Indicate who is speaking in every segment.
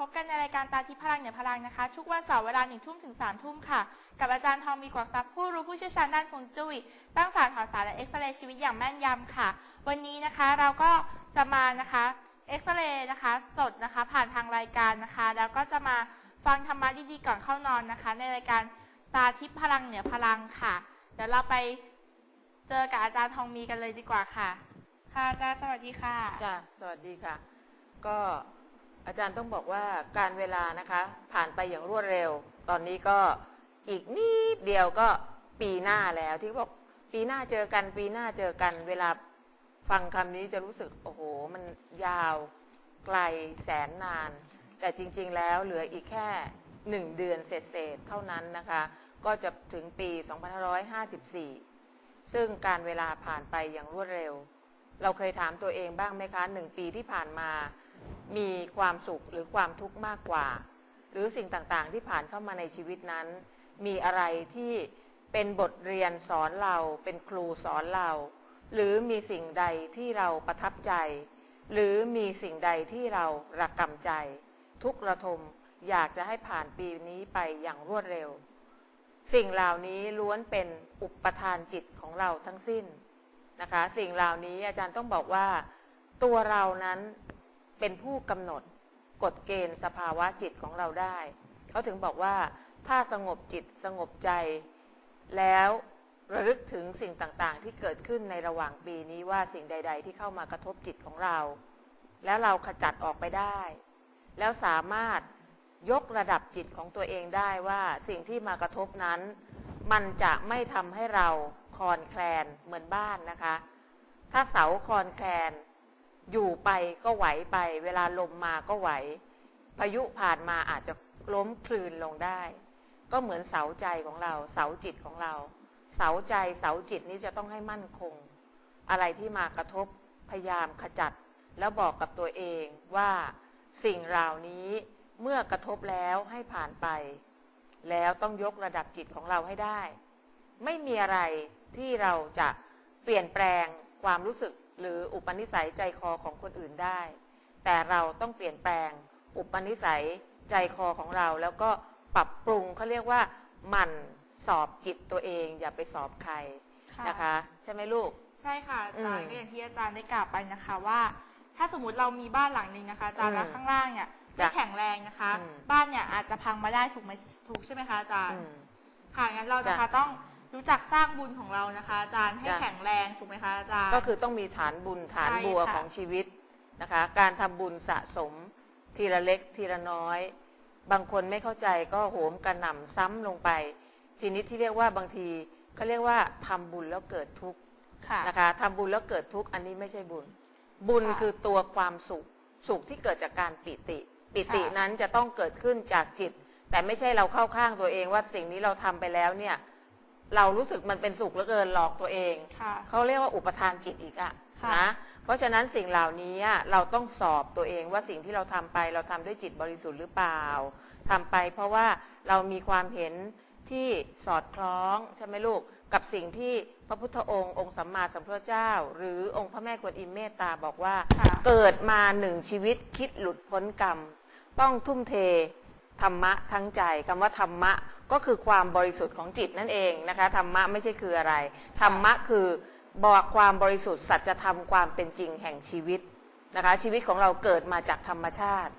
Speaker 1: พบกันในรายการตาทิพย์พลังเหนือพลังนะคะ ทุกวันเสาร์เวลาหนึ่งทุ่มถึงสามทุ่มค่ะ กับอาจารย์ทองมีกวักทรัพย์ผู้รู้ผู้เชี่ยวชาญด้านฮวงจุ้ยตั้งสารถอดสารและเอ็กซเรย์ชีวิตอย่างแม่นยำค่ะ วันนี้นะคะเราก็จะมานะคะเอ็กซเรย์นะคะสดนะคะผ่านทางรายการนะคะ แล้วก็จะมาฟังธรรมะดีๆก่อนเข้านอนนะคะ ในรายการตาทิพย์พลังเหนือพลังค่ะ เดี๋ยวเราไปเจอกับอาจารย์ทองมีกันเลยดีกว่าค่ะ ค่ะอาจารย์สวัสดีค่ะ
Speaker 2: จ้ะสวัสดีค่ะ ก็ อาจารย์ต้องบอกว่าการเวลานะคะ ผ่านไปอย่างรวดเร็ว ตอนนี้ก็อีกนิดเดียวก็ปีหน้าแล้วที่บอกปีหน้าเจอกัน ปีหน้าเจอกันเวลาฟังคำนี้จะรู้สึกโอ้โห มันยาวไกลแสนนาน แต่จริง ๆ แล้วเหลืออีกแค่หนึ่งเดือนเศษๆเท่านั้นนะคะ ก็จะถึงปี 2554 ซึ่งการเวลาผ่านไปอย่างรวดเร็ว เราเคยถามตัวเองบ้างไหมคะหนึ่งปีที่ผ่านมา มีความสุขหรือความทุกข์มากกว่า หรือสิ่งต่างๆที่ผ่านเข้ามาในชีวิตนั้น มีอะไรที่เป็นบทเรียนสอนเรา เป็นครูสอนเรา หรือมีสิ่งใดที่เราประทับใจ หรือมีสิ่งใดที่เราระกำใจ ทุกระทมอยากจะให้ผ่านปีนี้ไปอย่างรวดเร็ว สิ่งเหล่านี้ล้วนเป็นอุปทานจิตของเราทั้งสิ้นนะคะ สิ่งเหล่านี้อาจารย์ต้องบอกว่า ตัวเรานั้น เป็นผู้กำหนดกฎเกณฑ์สภาวะจิตของเราได้ เขาถึงบอกว่าถ้าสงบจิตสงบใจ แล้วระลึกถึงสิ่งต่างๆ ที่เกิดขึ้นในระหว่างปีนี้ว่าสิ่งใด ๆ ที่เข้ามากระทบจิตของเรา แล้วเราขจัดออกไปได้ แล้วสามารถยกระดับจิตของตัวเองได้ว่าสิ่งที่มากระทบนั้น มันจะไม่ทำให้เราคลอนแคลนเหมือนบ้านนะคะ ถ้าเสาคลอนแคลน อยู่ไปก็ไหวไป เวลาลมมาก็ไหวพายุผ่านมาอาจจะล้มคลืนลงได้ ก็เหมือนเสาใจของเรา เสาจิตของเรา เสาใจเสาจิตนี้จะต้องให้มั่นคง อะไรที่มากระทบพยายามขจัด แล้วบอกกับตัวเองว่าสิ่งเหล่านี้เมื่อกระทบแล้วให้ผ่านไป แล้วต้องยกระดับจิตของเราให้ได้ ไม่มีอะไรที่เราจะเปลี่ยนแปลงความรู้สึก หรืออุปนิสัยใจคอของคนอื่นได้ แต่เราต้องเปลี่ยนแปลง อุปนิสัยใจคอของเรา แล้วก็ปรับปรุงเขาเรียกว่าหมั่นสอบจิตตัวเอง อย่าไปสอบใคร
Speaker 1: ค่ะ
Speaker 2: นะคะ ใช่ไหมลูก
Speaker 1: ใช่ค่ะอาจารย์
Speaker 2: อืม
Speaker 1: ก็อย่างที่อาจารย์ได้กล่าวไปนะคะว่า ถ้าสมมติเรามีบ้านหลังหนึ่งนะคะอาจารย์
Speaker 2: อืม
Speaker 1: แล้วข้างล่างเนี่ยไม่
Speaker 2: จ้ะ
Speaker 1: แข็งแรงนะคะ
Speaker 2: อืม
Speaker 1: บ้านเนี่ยอาจจะพังมาได้ถูกไหมถูกใช่ไหมคะอาจารย์
Speaker 2: อืม
Speaker 1: ค่ะงั้นเรา
Speaker 2: จ้ะ
Speaker 1: นะคะต้อง รู้จักสร้างบุญของเรานะคะ อาจารย์ให้
Speaker 2: จ้ะ
Speaker 1: แข็งแรงถูกไหมคะอาจารย์
Speaker 2: ก็คือต้องมีฐานบุญฐาน
Speaker 1: ใช่
Speaker 2: บัว
Speaker 1: ค่ะ
Speaker 2: ของชีวิตนะคะ การทำบุญสะสมทีละเล็กทีละน้อย บางคนไม่เข้าใจก็โหมกระหน่ำซ้ำลงไป ชนิดที่เรียกว่าบางทีเขาเรียกว่าทำบุญแล้วเกิดทุกข์
Speaker 1: ค่ะ
Speaker 2: นะคะทำบุญแล้วเกิดทุกข์อันนี้ไม่ใช่บุญ บุญ
Speaker 1: ค่ะ
Speaker 2: คือตัวความสุขสุขที่เกิดจากการปิติ ปิติ
Speaker 1: ค่ะ
Speaker 2: นั้นจะต้องเกิดขึ้นจากจิต แต่ไม่ใช่เราเข้าข้างตัวเองว่าสิ่งนี้เราทำไปแล้วเนี่ย เรารู้สึกมันเป็นสุขเหลือเกินหลอกตัวเอง
Speaker 1: ค่ะ
Speaker 2: เขาเรียกว่าอุปทานจิตอีกอะ
Speaker 1: ค่ะ
Speaker 2: นะเพราะฉะนั้นสิ่งเหล่านี้อะเราต้องสอบตัวเองว่าสิ่งที่เราทำไปเราทำด้วยจิตบริสุทธิ์หรือเปล่าทำไป เพราะว่าเรามีความเห็นที่สอดคล้องใช่ไหมลูกกับสิ่งที่พระพุทธองค์องค์สัมมาสัมพุทธเจ้า หรือองค์พระแม่กวนอิมเมตตาบอกว่า
Speaker 1: ค่ะ
Speaker 2: เกิดมาหนึ่งชีวิตคิดหลุดพ้นกรรม ต้องทุ่มเทธรรมะทั้งใจคำว่าธรรมะ ก็คือความบริสุทธิ์ของจิตนั่นเองนะคะธรรมะไม่ใช่คืออะไรธรรมะคือบอกความบริสุทธิ์สัจธรรมความเป็นจริงแห่งชีวิตนะคะชีวิตของเราเกิดมาจากธรรมชาติ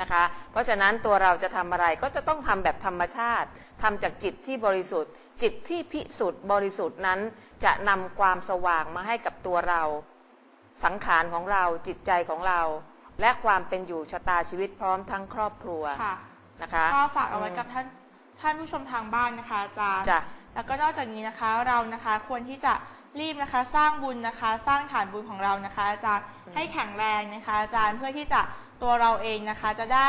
Speaker 2: นะคะเพราะฉะนั้นตัวเราจะทำอะไรก็จะต้องทำแบบธรรมชาติทำจากจิตที่บริสุทธิ์ จิตที่พิสุทธิ์บริสุทธิ์นั้น จะนำความสว่างมาให้กับตัวเรา สังขารของเราจิตใจของเรา และความเป็นอยู่ชะตาชีวิตพร้อมทั้งครอบครัว
Speaker 1: ค่ะ
Speaker 2: นะคะ
Speaker 1: ก็ฝากเอาไว้
Speaker 2: อืม
Speaker 1: กับท่าน ท่านผู้ชมทางบ้านนะคะอาจารย์
Speaker 2: จ้ะ
Speaker 1: แล้วก็นอกจากนี้นะคะเรานะคะควรที่จะรีบนะคะสร้างบุญนะคะ สร้างฐานบุญของเรานะคะ อาจารย์ให้แข็งแรงนะคะ อาจารย์เพื่อที่จะตัวเราเองนะคะ จะได้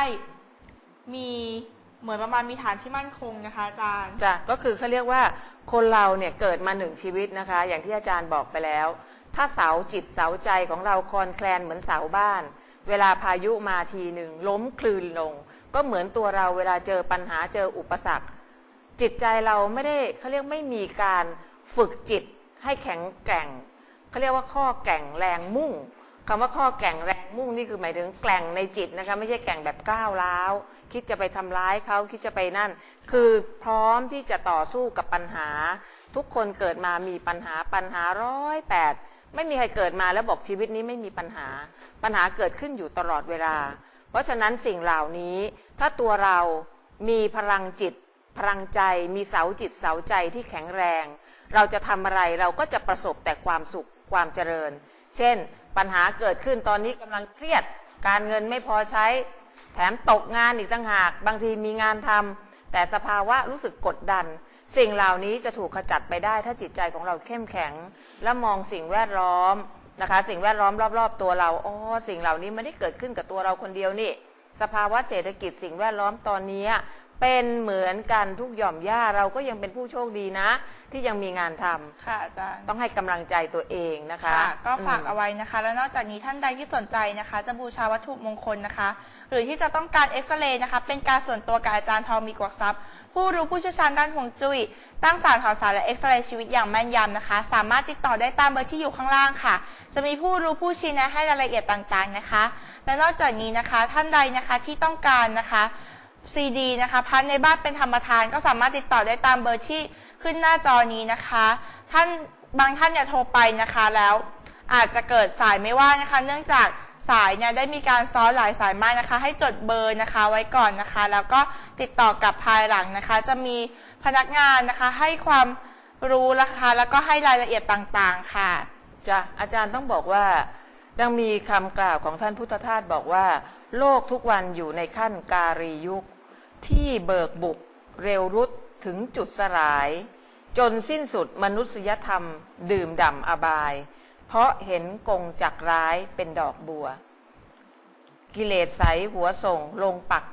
Speaker 1: มีเหมือนประมาณมีฐานที่มั่นคงนะคะ อาจารย์
Speaker 2: จ้ะก็คือเขาเรียกว่าคนเราเนี่ยเกิดมาหนึ่งชีวิตนะคะ อย่างที่อาจารย์บอกไปแล้ว ถ้าเสาจิตเสาใจของเราคลอนแคลนเหมือนเสาบ้าน เวลาพายุมาทีหนึ่งล้มคลืนลง ก็เหมือนตัวเราเวลาเจอปัญหาเจออุปสรรค จิตใจเราไม่ได้เขาเรียกไม่มีการฝึกจิตให้แข็งแกร่งเขาเรียกว่าข้อแก่งแรงมุ่งคำว่าข้อแก่งแรงมุ่งนี่คือหมายถึงแกร่งในจิตนะคะไม่ใช่แก่งแบบก้าวร้าว คิดจะไปทำร้ายเขาคิดจะไปนั่น คือพร้อมที่จะต่อสู้กับปัญหา ทุกคนเกิดมามีปัญหาปัญหาร้อยแปด ไม่มีใครเกิดมาแล้วบอกชีวิตนี้ไม่มีปัญหา ปัญหาเกิดขึ้นอยู่ตลอดเวลา เพราะฉะนั้นสิ่งเหล่านี้ ถ้าตัวเรามีพลังจิต พลังใจ มีเสาจิตเสาใจที่แข็งแรง เราจะทำอะไรเราก็จะประสบแต่ความสุขความเจริญ เช่น ปัญหาเกิดขึ้นตอนนี้กำลังเครียด การเงินไม่พอใช้ แถมตกงานอีกต่างหาก บางทีมีงานทำแต่สภาวะรู้สึกกดดัน สิ่งเหล่านี้จะถูกขจัดไปได้ถ้าจิตใจของเราเข้มแข็ง และมองสิ่งแวดล้อมนะคะ สิ่งแวดล้อมรอบ ๆ ตัวเราอ๋อสิ่งเหล่านี้ไม่ได้เกิดขึ้นกับตัวเราคนเดียวนี่ สภาวะเศรษฐกิจสิ่งแวดล้อมตอนนี้เป็นเหมือนกันทุกหย่อมย่าเราก็ยังเป็นผู้โชคดีนะ ที่ยังมีงานทำ
Speaker 1: ค่ะอาจารย์
Speaker 2: ต้องให้กำลังใจตัวเองนะคะ
Speaker 1: ค่ะก็ฝาก
Speaker 2: ม
Speaker 1: เอาไว้นะคะ แล้วนอกจากนี้ท่านใดที่สนใจนะคะ จะบูชาวัตถุมงคลนะคะ หรือที่จะต้องการเอ็กซเรย์นะคะเป็นการส่วนตัวกับอาจารย์ทองมีกวักทรัพย์ ผู้รู้ผู้เชี่ยวชาญด้านฮวงจุ้ยตั้งสารข่าวสารและเอ็กซเรย์ชีวิตอย่างแม่นยำนะคะ สามารถติดต่อได้ตามเบอร์ที่อยู่ข้างล่างค่ะ จะมีผู้รู้ผู้ชี้แนะให้รายละเอียดต่างๆนะคะ และนอกจากนี้นะคะท่านใดนะคะที่ต้องการนะคะซีดีนะคะพันในบ้านเป็นธรรมทานก็สามารถติดต่อได้ตามเบอร์ที่ขึ้นหน้าจอนี้นะคะ ท่านบางท่านเนี่ยโทรไปนะคะแล้วอาจจะเกิดสายไม่ว่างนะคะ เนื่องจาก สายเนี่ยได้มีการซ้อนหลายสายมากนะคะ ให้จดเบอร์นะคะไว้ก่อนนะคะ แล้วก็ติดต่อกับภายหลังนะคะ จะมีพนักงานนะคะให้ความรู้นะคะแล้วก็ให้รายละเอียดต่างๆค่ะ
Speaker 2: จ้ะอาจารย์ต้องบอกว่าดังมีคำกล่าวของท่านพุทธทาสบอกว่า โลกทุกวันอยู่ในขั้นการียุค ที่เบิกบุกเร็วรุดถึงจุดสลาย จนสิ้นสุดมนุษยธรรม ดื่มด่ำอบาย เพราะเห็นกงจักร้ายเป็นดอกบัว กิเลสใสหัวส่งลงปัก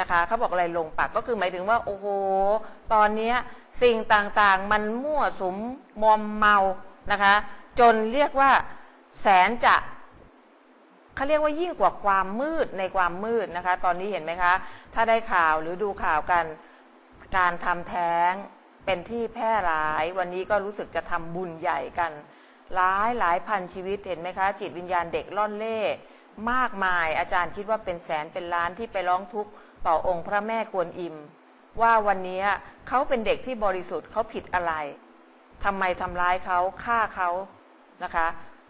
Speaker 2: นะคะเขาบอกอะไรลงปักก็คือหมายถึงว่า โอ้โห ตอนนี้สิ่งต่างๆมันมั่วสุมมอมเมานะคะ จนเรียกว่าแสนจะเขาเรียกว่ายิ่งกว่าความมืดในความมืดนะคะ ตอนนี้เห็นไหมคะ ถ้าได้ข่าวหรือดูข่าวกันการทำแท้งเป็นที่แพร่หลาย วันนี้ก็รู้สึกจะทำบุญใหญ่กัน หลายหลายพันชีวิตเห็นไหมคะ จิตวิญญาณเด็กล่อนเล่มากมาย อาจารย์คิดว่าเป็นแสนเป็นล้านที่ไปร้องทุกข์ต่อองค์พระแม่กวนอิม ว่าวันนี้เขาเป็นเด็กที่บริสุทธิ์เขาผิดอะไรทำไมทำร้ายเขาฆ่าเขานะคะ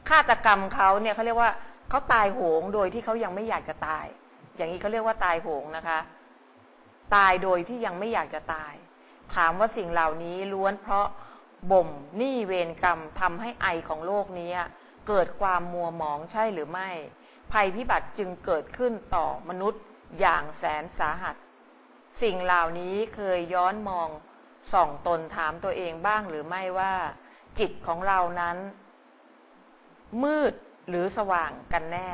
Speaker 2: ฆาตกรรมเขาเนี่ยเขาเรียกว่าเขาตายโหงโดยที่เขายังไม่อยากจะตาย อย่างนี้เขาเรียกว่าตายโหงนะคะ ตายโดยที่ยังไม่อยากจะตาย ถามว่าสิ่งเหล่านี้ล้วนเพราะ บ่มหนี้เวรกรรมทำให้ไอของโลกนี้ เกิดความมัวหมองใช่หรือไม่ ภัยพิบัติจึงเกิดขึ้นต่อมนุษย์อย่างแสนสาหัส สิ่งเหล่านี้เคยย้อนมองส่องตนถามตัวเองบ้างหรือไม่ว่า จิตของเรานั้น มืดหรือสว่างกันแน่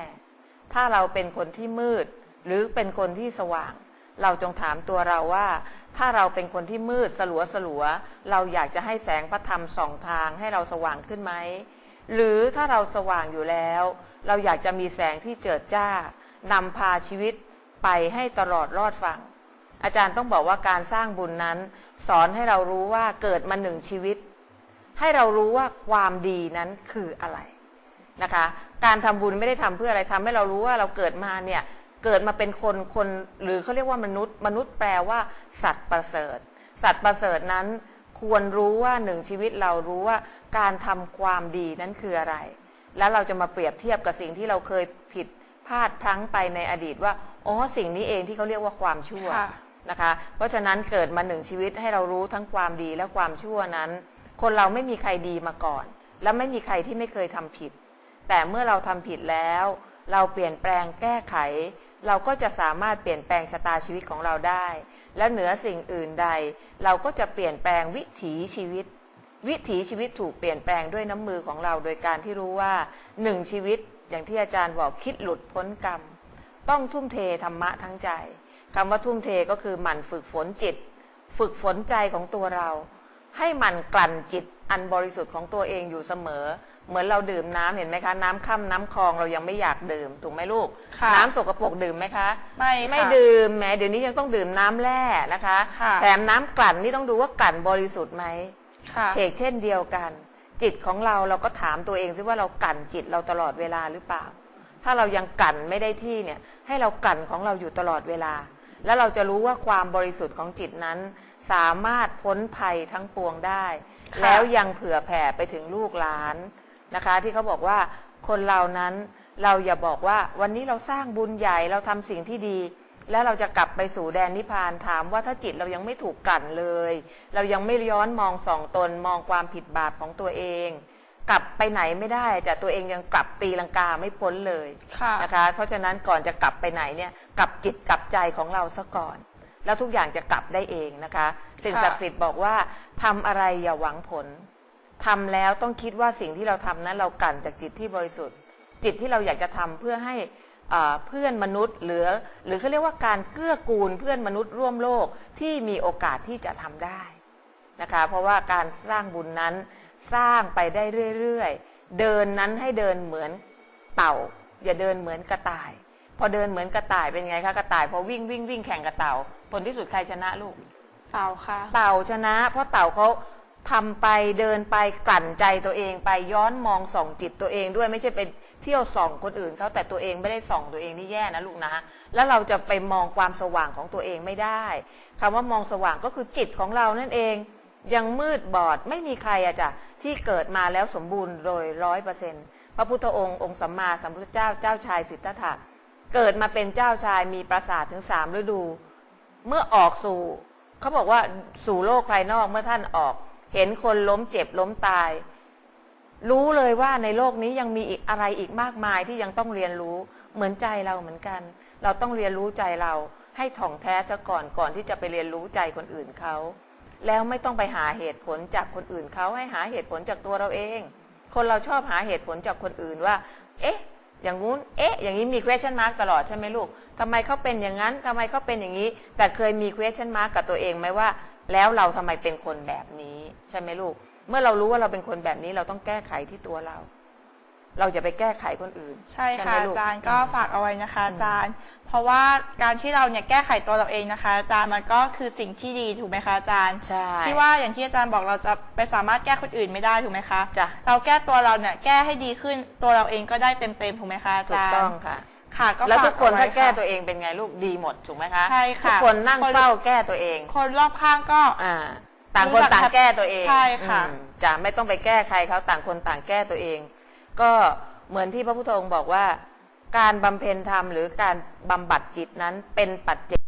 Speaker 2: ถ้าเราเป็นคนที่มืด หรือเป็นคนที่สว่าง เราจงถามตัวเราว่า ถ้าเราเป็นคนที่มืดสลัวสลัว เราอยากจะให้แสงพระธรรมส่องทางให้เราสว่างขึ้นไหม หรือถ้าเราสว่างอยู่แล้ว เราอยากจะมีแสงที่เจิดจ้านำพาชีวิตไปให้ตลอดรอดฝั่ง อาจารย์ต้องบอกว่าการสร้างบุญนั้น สอนให้เรารู้ว่าเกิดมาหนึ่งชีวิต ให้เรารู้ว่าความดีนั้นคืออะไรนะคะ การทำบุญไม่ได้ทำเพื่ออะไรทำให้เรารู้ว่าเราเกิดมาเนี่ย เกิดมาเป็นคนคนหรือเขาเรียกว่ามนุษย์ มนุษย์แปลว่า สัตว์ประเสริฐ สัตว์ประเสริฐนั้น ควรรู้ว่าหนึ่งชีวิตเรารู้ว่าการทำความดีนั้นคืออะไร แล้วเราจะมาเปรียบเทียบกับสิ่งที่เราเคยผิดพลาดพลั้งไปในอดีตว่าอ๋อสิ่งนี้เองที่เขาเรียกว่าความชั่ว
Speaker 1: ค่ะ
Speaker 2: นะคะเพราะฉะนั้นเกิดมาหนึ่งชีวิตให้เรารู้ทั้งความดีและความชั่วนั้น คนเราไม่มีใครดีมาก่อน และไม่มีใครที่ไม่เคยทำผิด แต่เมื่อเราทำผิดแล้ว เราเปลี่ยนแปลงแก้ไข เราก็จะสามารถเปลี่ยนแปลงชะตาชีวิตของเราได้ และเหนือสิ่งอื่นใด เราก็จะเปลี่ยนแปลงวิถีชีวิต วิถีชีวิตถูกเปลี่ยนแปลงด้วยน้ำมือของเรา โดยการที่รู้ว่าหนึ่งชีวิตอย่างที่อาจารย์บอกคิดหลุดพ้นกรรม ต้องทุ่มเทธรรมะทั้งใจคำว่าทุ่มเทก็คือหมั่นฝึกฝนจิต ฝึกฝนใจของตัวเรา ให้หมันกลั่นจิต อันบริสุทธิ์ของตัวเองอยู่เสมอ เหมือนเราดื่มน้ำเห็นไหมคะ น้ำค่ำน้ำคลองเรายังไม่อยากดื่มถูกไหมลูก
Speaker 1: ค่ะ
Speaker 2: น้ำสกปรกดื่มไหมคะ
Speaker 1: ไม่ค่ะ
Speaker 2: ไม่ดื่มแหมเดี๋ยวนี้ยังต้องดื่มน้ำแร่นะคะ
Speaker 1: ค่ะ
Speaker 2: แถมน้ำกลั่นนี่ต้องดูว่ากลั่นบริสุทธิ์ไหม
Speaker 1: ค่ะ
Speaker 2: เชกเช่นเดียวกัน จิตของเราเราก็ถามตัวเองซิว่าเรากลั่นจิตเราตลอดเวลาหรือเปล่า ถ้าเรายังกลั่นไม่ได้ที่เนี่ย ให้เรากลั่นของเราอยู่ตลอดเวลา แล้วเราจะรู้ว่าความบริสุทธิ์ของจิตนั้น สามารถพ้นภัยทั้งปวงได้
Speaker 1: ค่ะ
Speaker 2: แล้วยังเผื่อแผ่ไปถึงลูกหลานนะคะ ที่เขาบอกว่าคนเรานั้นเราอย่าบอกว่าวันนี้เราสร้างบุญใหญ่เราทำสิ่งที่ดี แล้วเราจะกลับไปสู่แดนนิพพานถามว่าถ้าจิตเรายังไม่ถูกกลั่นเลย เรายังไม่ย้อนมองส่องตนมองความผิดบาปของตัวเอง กลับไปไหนไม่ได้จะตัวเองยังกลับตีลังกาไม่พ้นเลย
Speaker 1: ค่ะ
Speaker 2: นะคะเพราะฉะนั้นก่อนจะกลับไปไหนเนี่ยกลับจิตกลับใจของเราซะก่อน แล้วทุกอย่างจะกลับได้เองนะคะ สิ่ง
Speaker 1: ค่ะ
Speaker 2: ศักดิ์สิทธิ์บอกว่าทำอะไรอย่าหวังผลทำแล้วต้องคิดว่าสิ่งที่เราทำนั้นเรากลั่นจากจิตที่บริสุทธิ์ จิตที่เราอยากจะทำเพื่อให้อ่าเพื่อนมนุษย์หรือหรือเขาเรียกว่าการเกื้อกูลเพื่อนมนุษย์ร่วมโลกที่มีโอกาสที่จะทำได้นะคะเพราะว่าการสร้างบุญนั้นสร้างไปได้เรื่อยๆ เดินนั้นให้เดินเหมือนเต่า อย่าเดินเหมือนกระต่าย พอเดินเหมือนกระต่ายเป็นไงคะกระต่ายพอวิ่งวิ่งวิ่งแข่งกับเต่า ผลที่สุดใครชนะลูก
Speaker 1: เต่าค่ะ
Speaker 2: เต่าชนะ เพราะเต่าเขาทำไปเดินไปกลั่นใจตัวเองไปย้อนมองส่องจิตตัวเองด้วยไม่ใช่ไปเที่ยวส่องคนอื่นเขาแต่ตัวเองไม่ได้ส่องตัวเองนี่แย่นะลูกนะ แล้วเราจะไปมองความสว่างของตัวเองไม่ได้คำว่ามองสว่างก็คือจิตของเรานั่นเอง ยังมืดบอดไม่มีใครอะจ้ะที่เกิดมาแล้วสมบูรณ์โดยร้อยเปอร์เซ็นต์พระพุทธองค์องค์สัมมาสัมพุทธเจ้าเจ้าชายสิทธัตถะเกิดมาเป็นเจ้าชายมีปราสาทถึงสามฤดู เมื่อออกสู่ เขาบอกว่าสู่โลกภายนอกเมื่อท่านออก เห็นคนล้มเจ็บล้มตาย รู้เลยว่าในโลกนี้ยังมีอีกอะไรอีกมากมายที่ยังต้องเรียนรู้เหมือนใจเราเหมือนกัน เราต้องเรียนรู้ใจเรา ให้ถ่องแท้ซะก่อนก่อนที่จะไปเรียนรู้ใจคนอื่นเขาแล้วไม่ต้องไปหาเหตุผลจากคนอื่นเขาให้หาเหตุผลจากตัวเราเอง คนเราชอบหาเหตุผลจากคนอื่นว่า เอ๊ะ อย่างงู้น เอ๊ะ อย่างนี้มี question mark ตลอดใช่ไหมลูกทำไมเขาเป็นอย่างนั้นทำไมเขาเป็นอย่างนี้ แต่เคยมี question mark กับตัวเองไหมว่า แล้วเราทำไมเป็นคนแบบนี้ ใช่ไหมลูก เมื่อเรารู้ว่าเราเป็นคนแบบนี้เราต้องแก้ไขที่ตัวเรา เราอย่าไปแก้ไขคนอื่น
Speaker 1: ใช่ค่ะ
Speaker 2: ไหมลู
Speaker 1: อากจารย์ก็ฝากเอาไว้นะคะอาจารย์ เพราะว่าการที่เราเนี่ยแก้ไขตัวเราเองนะคะอาจารย์มันก็คือสิ่งที่ดีถูกไหมคะอาจารย์
Speaker 2: ใช่
Speaker 1: ที่ว่าอย่างที่อาจารย์บอกเราจะไปสามารถแก้คนอื่นไม่ได้ถูกไหมคะ
Speaker 2: จ้ะ
Speaker 1: เราแก้ตัวเราเนี่ยแก้ให้ดีขึ้นตัวเราเองก็ได้เต็มๆถูกไหมคะอา
Speaker 2: ถูก
Speaker 1: จารย์
Speaker 2: ต้องค่ะ
Speaker 1: ค่ะก็
Speaker 2: แล้ว
Speaker 1: ฝา
Speaker 2: ทุกคน
Speaker 1: เอไถ้า
Speaker 2: แก้
Speaker 1: ค่ะ
Speaker 2: ตัวเองเป็นไงลูกดีหมดถูกไหมคะ
Speaker 1: ใช่ค่ะ
Speaker 2: ทุกคนนั่ง
Speaker 1: คน
Speaker 2: เฝ้าแก้ตัวเอง
Speaker 1: คนรอบข้างก็
Speaker 2: อ่าต่างคนต่างแก้ตัวเอง
Speaker 1: ใช่ค่ะ
Speaker 2: อืมจะไม่ต้องไปแก้ใครเขาต่างคนต่างแก้ตัวเอง ก็เหมือนที่พระพุทธองค์บอกว่า การบำเพ็ญธรรมหรือการบำบัดจิตนั้นเป็นปัจเจก